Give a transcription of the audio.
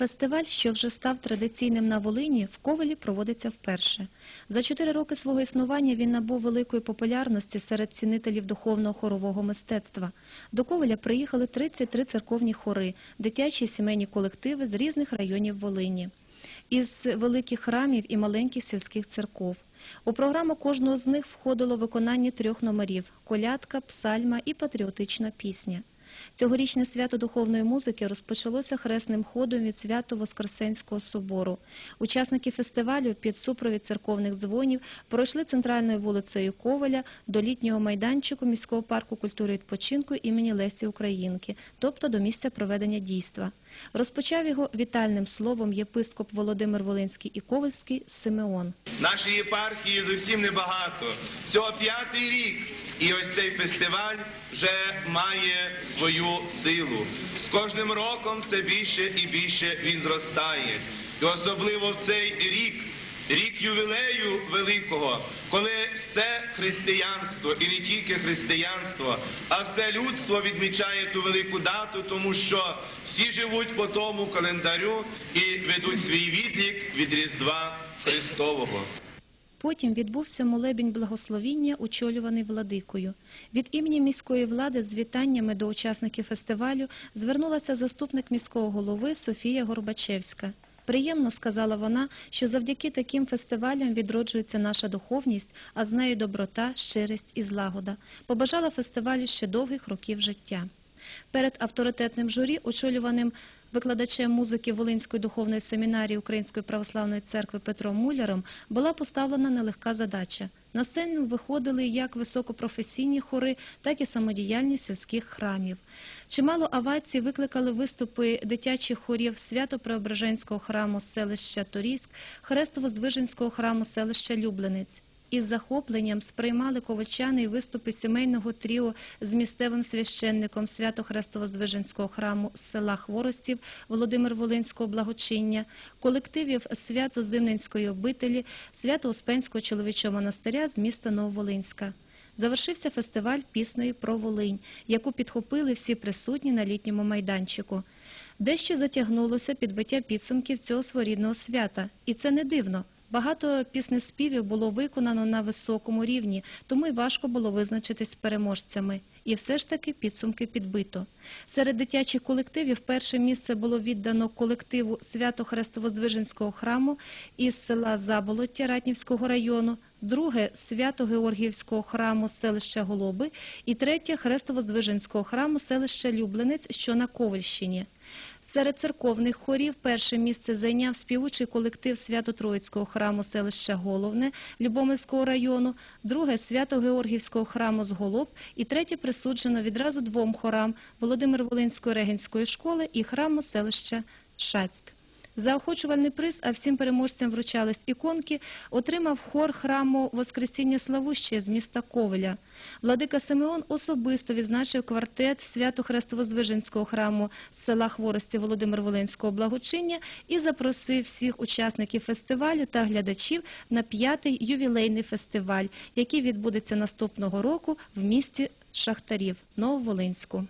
Фестиваль, що вже став традиційним на Волині, в Ковелі проводиться вперше. За чотири роки свого існування він набув великої популярності серед цінителів духовного хорового мистецтва. До Ковеля приїхали 33 церковні хори, дитячі сімейні колективи з різних районів Волині, із великих храмів і маленьких сільських церков. У програму кожного з них входило виконання трьох номерів – колядка, псальма і патріотична пісня. Цьогорічне свято духовної музики розпочалося хресним ходом від свято Воскресенського собору. Учасники фестивалю під супровід церковних дзвонів пройшли центральною вулицею Коваля до літнього майданчику міського парку культури відпочинку імені Лесі Українки, тобто до місця проведення дійства. Розпочав його вітальним словом єпископ Володимир Волинський і Ковальський Симеон. Нашої єпархії зовсім небагато. Всього п'ятий рік. І ось цей фестиваль вже має свою силу. З кожним роком все більше і більше він зростає. І особливо в цей рік, рік ювілею великого, коли все християнство і не тільки християнство, а все людство відмічає ту велику дату, тому що всі живуть по тому календарю і ведуть свій відлік від Різдва Христового. Потім відбувся молебінь благословіння, очолюваний владикою. Від імені міської влади з вітаннями до учасників фестивалю звернулася заступник міського голови Софія Горбачевська. Приємно сказала вона, що завдяки таким фестивалям відроджується наша духовність, а з нею доброта, щирість і злагода. Побажала фестивалю ще довгих років життя. Перед авторитетним журі, очолюваним викладачем музики Волинської духовної семінарії Української православної церкви Петром Муляром, була поставлена нелегка задача. На сцену виходили як високопрофесійні хори, так і самодіяльні сільських храмів. Чимало авацій викликали виступи дитячих хорів Свято-Преображенського храму селища Торійськ, Хрестово-Здвиженського храму селища Люблинець. Із захопленням сприймали ковальчани й виступи сімейного тріо з місцевим священником Свято-Хрестово-Здвиженського храму з села Хворостів Володимир Волинського благочиння, колективів Свято-Зимненської обителі, Свято-Успенського чоловічого монастиря з міста Нововолинська. Завершився фестиваль піснею про Волинь, яку підхопили всі присутні на літньому майданчику. Дещо затягнулося підбиття підсумків цього своєрідного свята, і це не дивно. Багато піснеспівів було виконано на високому рівні, тому й важко було визначитись з переможцями. І все ж таки підсумки підбито. Серед дитячих колективів перше місце було віддано колективу Свято-Хрестово-Здвиженського храму із села Заболоття Ратнівського району, друге Свято-Георгіївського храму селища Голоби і третє Хрестово-Здвиженського храму селища Люблинець, що на Ковальщині. Серед церковних хорів перше місце зайняв співучий колектив Свято-Троїцького храму селища Головне Любомельського району, друге Свято-Георгівського храму з Голоб і третє присуджено відразу двом хорам Володимир Волинської регенської школи і храму селища Шацьк. Заохочувальний приз, а всім переможцям вручались іконки, отримав хор храму Воскресіння Славуще з міста Ковеля. Владика Симеон особисто відзначив квартет Свято-Хрестово-Звиженського храму з села Хворості Володимир Волинського благочиння і запросив всіх учасників фестивалю та глядачів на п'ятий ювілейний фестиваль, який відбудеться наступного року в місті Шахтарів Нововолинську.